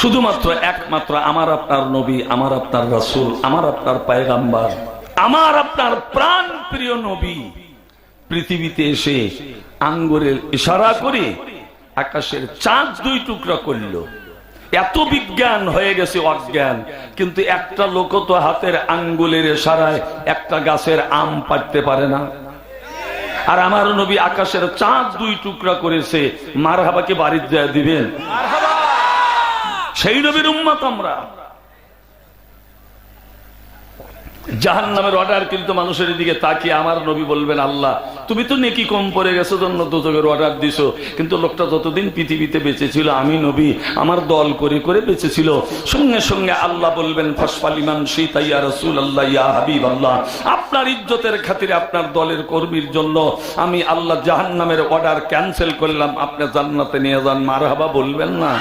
শুধুমাত্র একমাত্র আমার আপনার নবী, আমার আপনার রাসূল, আমার আপনার পায়গাম্বার, আমার আপনার প্রাণ প্রিয় নবী। পৃথিবীতে এসে আঙ্গুরের ইশারা করে আকাশের চাঁদ দুই টুকরা করল। এত বিজ্ঞান হয়ে গেছে অজ্ঞান, কিন্তু একটা লোক তো হাতের আঙ্গুলের ইশারায় একটা গাছের আম পাড়তে পারে না। আর আমার নবী আকাশের চাঁদ দুই টুকরা করেছে মার হাবাকে বাড়ির দেয়া দিবেন। সেই নবীর উম্মত আমরা। জাহান নামের অর্ডার কিন্তু মানুষের দিকে তাকিয়ে আমার নবী বলবেন, আল্লাহ, তুমি তো নেকি কম পড়ে গেছো জন্য দুচকের অর্ডার দিছো। কিন্তু লোকটা যতদিন পৃথিবীতে বেঁচে ছিল আমি নবী, আমার দল করে করে বেঁচে ছিল সঙ্গে সঙ্গে আল্লাহ বলবেন ফসফালিমান সীতাইয়া রসুল আল্লাহ ইয়া হাবিব আল্লাহ আপনার ইজ্জতের খাতিরে আপনার দলের কর্মীর জন্য আমি আল্লাহ জাহান নামের অর্ডার ক্যান্সেল করলাম। আপনি জান্নাতে নিয়ে যান, মারহাবা বলবেন না।